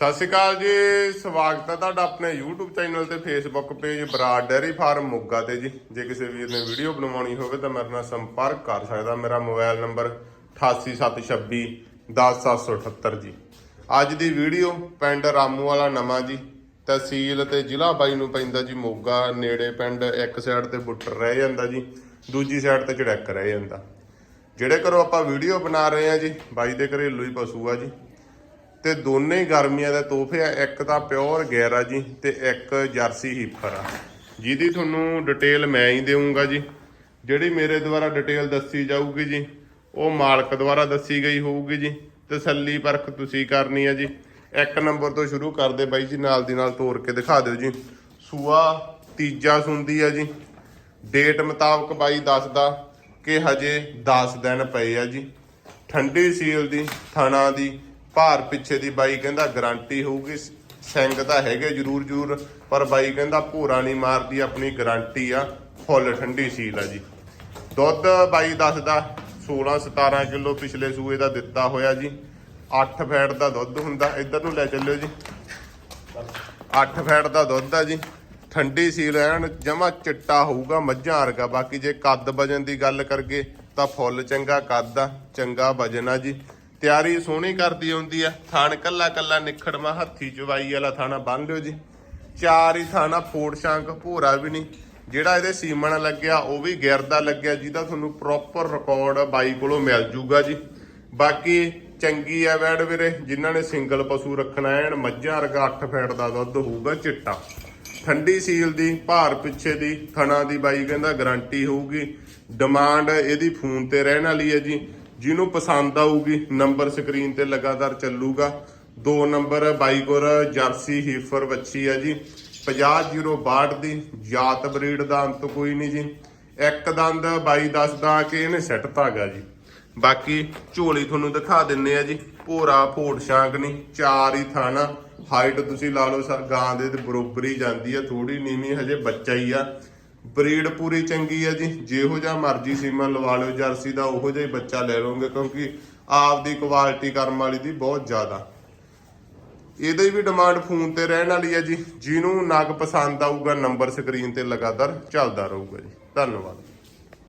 ਸਤਿ ਸ਼੍ਰੀ ਅਕਾਲ ਜੀ, ਸਵਾਗਤ ਹੈ ਤੁਹਾਡਾ ਆਪਣੇ YouTube ਚੈਨਲ ਤੇ Facebook page Broad dairy farm Moga ਤੇ ਜੀ। ਜੇ ਕਿਸੇ ਵੀਰ ਨੇ ਵੀਡੀਓ ਬਣਵਾਉਣੀ ਹੋਵੇ ਤਾਂ ਮੇਰੇ ਨਾਲ ਸੰਪਰਕ ਕਰ ਸਕਦਾ, ਮੇਰਾ ਮੋਬਾਈਲ ਨੰਬਰ 88726 10778 ਜੀ। ਅੱਜ ਦੀ ਵੀਡੀਓ ਪਿੰਡ ਰਾਮੂ ਵਾਲਾ ਨਵਾਂ ਜੀ, ਤਹਿਸੀਲ ਤੇ ਜ਼ਿਲ੍ਹਾ ਬਾਈ ਨੂੰ ਪੈਂਦਾ ਜੀ ਮੋਗਾ, ਨੇੜੇ ਪਿੰਡ ਇੱਕ ਸਾਈਡ ਤੇ ਬੁੱਟਰ ਰਹਿ ਜਾਂਦਾ ਜੀ, ਦੂਜੀ ਸਾਈਡ ਤੇ ਝੜਕ ਰਹਿ ਜਾਂਦਾ। ਜਿਹੜੇ ਘਰੋਂ ਆਪਾਂ ਵੀਡੀਓ ਬਣਾ ਰਹੇ ਆ ਜੀ, ਬਾਈ ਦੇ ਘਰੇਲੂ ਹੀ ਪਸ਼ੂ ਆ ਜੀ। ਤੇ ਦੋਨੇ ਗਰਮੀਆਂ ਦੇ ਤੋਹਫੇ ਆ, ਇੱਕ ਤਾਂ ਪਿਓਰ ਗੈਰ ਆ ਜੀ ਤੇ ਇੱਕ ਜਰਸੀ ਹੀਫਰ ਆ। ਜਿਹਦੀ ਤੁਹਾਨੂੰ ਡਿਟੇਲ ਮੈਂ ਹੀ ਦੇਵਾਂਗਾ ਜੀ। ਜਿਹੜੀ ਮੇਰੇ ਦੁਆਰਾ ਡਿਟੇਲ ਦੱਸੀ ਜਾਊਗੀ ਜੀ, ਉਹ ਮਾਲਕ ਦੁਆਰਾ ਦੱਸੀ ਗਈ ਹੋਊਗੀ ਜੀ। ਤਸੱਲੀ ਪਰਖ ਤੁਸੀਂ ਕਰਨੀ ਆ ਜੀ। ਇੱਕ ਨੰਬਰ ਤੋਂ ਸ਼ੁਰੂ ਕਰਦੇ ਬਾਈ ਜੀ, ਨਾਲ ਦੀ ਨਾਲ ਤੋੜ ਕੇ ਦਿਖਾ ਦਿਓ ਜੀ। ਸੂਆ ਤੀਜਾ ਸੁੰਦੀ ਆ ਜੀ। ਡੇਟ ਮੁਤਾਬਕ ਬਾਈ ਦੱਸਦਾ ਕਿ ਹਜੇ 10 ਦਿਨ ਪਏ ਆ ਜੀ। ਠੰਡੀ ਸੀਲ ਦੀ, ਥਣਾ ਦੀ ਭਾਰ ਪਿੱਛੇ ਦੀ ਬਾਈ ਕਹਿੰਦਾ ਗਾਰੰਟੀ ਹੋਊਗੀ, ਸਿੰਘ ਤਾਂ ਹੈਗੇ ਜਰੂਰ ਜਰੂਰ, ਪਰ ਬਾਈ ਕਹਿੰਦਾ ਭੂਰਾ ਨਹੀਂ ਮਾਰਦੀ, ਆਪਣੀ ਗਾਰੰਟੀ ਆ, ਫੁੱਲ ਠੰਡੀ ਸੀਲ ਆ ਜੀ। ਦੁੱਧ ਬਾਈ ਦੱਸਦਾ 16 17 ਕਿਲੋ ਪਿਛਲੇ ਸੂਏ ਦਾ ਦਿੱਤਾ ਹੋਇਆ ਜੀ। 8 ਫੈਟ ਦਾ ਦੁੱਧ ਹੁੰਦਾ, ਇੱਧਰ ਨੂੰ ਲੈ ਚੱਲਿਓ ਜੀ। 8 ਫੈਟ ਦਾ ਦੁੱਧ ਆ ਜੀ। ਠੰਡੀ ਸੀਲ ਐਨ, ਜਮਾ ਚਿੱਟਾ ਹੋਊਗਾ, ਮੱਝਾਂ ਵਰਗਾ। ਬਾਕੀ ਜੇ ਕੱਦ ਵਜਨ ਦੀ ਗੱਲ ਕਰਗੇ ਤਾਂ ਫੁੱਲ ਚੰਗਾ ਕੱਦ ਆ, ਚੰਗਾ ਵਜਨ ਆ ਜੀ। ਤਿਆਰੀ ਸੋਹਣੀ ਕਰਦੀ ਆਉਂਦੀ ਆ। ਥਾਣ ਕੱਲਾ ਕੱਲਾ ਨਿਖੜਵਾ ਹੱਥੀ ਚਵਾਈ ਵਾਲਾ ਥਾਣਾ ਬੰਨ ਲਿਓ ਜੀ। ਚਾਰ ਹੀ ਥਾਣਾ ਫੋੜ ਸ਼ਾਂਕ ਭੋਰਾ ਵੀ ਨਹੀਂ। ਜਿਹੜਾ ਇਹਦੇ ਸੀਮਣ ਲੱਗਿਆ, ਉਹ ਵੀ ਗਿਰਦਾ ਲੱਗਿਆ, ਜਿਹਦਾ ਤੁਹਾਨੂੰ ਪ੍ਰੋਪਰ ਰਿਕਾਰਡ ਬਾਈ ਕੋਲੋਂ ਮਿਲ ਜੂਗਾ ਜੀ। ਬਾਕੀ ਚੰਗੀ ਆ ਵੈੜ ਵੀਰੇ, ਜਿਨ੍ਹਾਂ ਨੇ ਸਿੰਗਲ ਪਸ਼ੂ ਰੱਖਣਾ, ਐਨ ਮੱਝਾਂ ਵਰਗਾ 8 ਫੈਟ ਦਾ ਦੁੱਧ ਹੋਊਗਾ ਚਿੱਟਾ। ਠੰਡੀ ਸੀਲ ਦੀ, ਭਾਰ ਪਿੱਛੇ ਦੀ, ਥਣਾ ਦੀ ਬਾਈ ਕਹਿੰਦਾ ਗਾਰੰਟੀ ਹੋਊਗੀ। ਡਿਮਾਂਡ ਇਹਦੀ ਫੋਨ ਤੇ ਰਹਿਣ ਵਾਲੀ ਹੈ ਜੀ। ਜਿਹਨੂੰ ਪਸੰਦ ਆਊਗੀ ਨੰਬਰ ਸਕਰੀਨ ਤੇ ਲਗਾਤਾਰ ਚੱਲੂਗਾ। ਦੋ ਨੰਬਰ ਬਾਈ ਜਰਸੀ, ਹੀਫਰ, ਵੱਛੀ ਹੈ ਜੀ। 50062 ਦੀ ਜਾਤ ਬਰੀਡ ਦਾ ਅੰਤ ਕੋਈ ਨਹੀਂ ਜੀ। ਇੱਕ ਦੰਦ, ਬਾਈ ਦੱਸਦਾ ਕਿ ਇਹਨੇ ਸੈੱਟ ਧਾਗਾ ਜੀ। ਬਾਕੀ ਝੋਲੀ ਤੁਹਾਨੂੰ ਦਿਖਾ ਦਿੰਨੇ ਆ ਜੀ। ਭੋਰਾ ਫੋੜ ਸ਼ਾਂਕ ਨਹੀਂ ਚਾਰ ਹੀ ਥਾਣਾ। ਹਾਈਟ ਤੁਸੀਂ ਲਾ ਲਓ ਸਰ, ਗਾਂ ਦੇ ਤੇ ਬਰੋਬਰ ਹੀ ਜਾਂਦੀ ਆ ਥੋੜੀ ਨੀਵੀਂ ਹਜੇ ਬੱਚਾ ਹੀ ਆ। ਬਰੀਡ ਪੂਰੀ ਚੰਗੀ ਹੈ ਜੀ, ਜਿਹੋ ਜਿਹਾ ਮਰਜ਼ੀ ਸੀਮਾ ਲਵਾ ਲਿਓ, ਜਰਸੀ ਦਾ ਉਹੋ ਜਿਹਾ ਹੀ ਬੱਚਾ ਲੈ ਲਓਗੇ, ਕਿਉਂਕਿ ਆਪ ਦੀ ਕੁਆਲਿਟੀ ਕਰਮ ਵਾਲੀ ਦੀ ਬਹੁਤ ਜ਼ਿਆਦਾ। ਇਹਦੇ ਵੀ ਡਿਮਾਂਡ ਫੋਨ ਤੇ ਰਹਿਣ ਵਾਲੀ ਹੈ ਜੀ, ਜਿਹਨੂੰ ਨਗ ਪਸੰਦ ਆਊਗਾ ਨੰਬਰ ਸਕਰੀਨ ਤੇ ਲਗਾਤਾਰ ਚੱਲਦਾ ਰਹੂਗਾ ਜੀ। ਧੰਨਵਾਦ।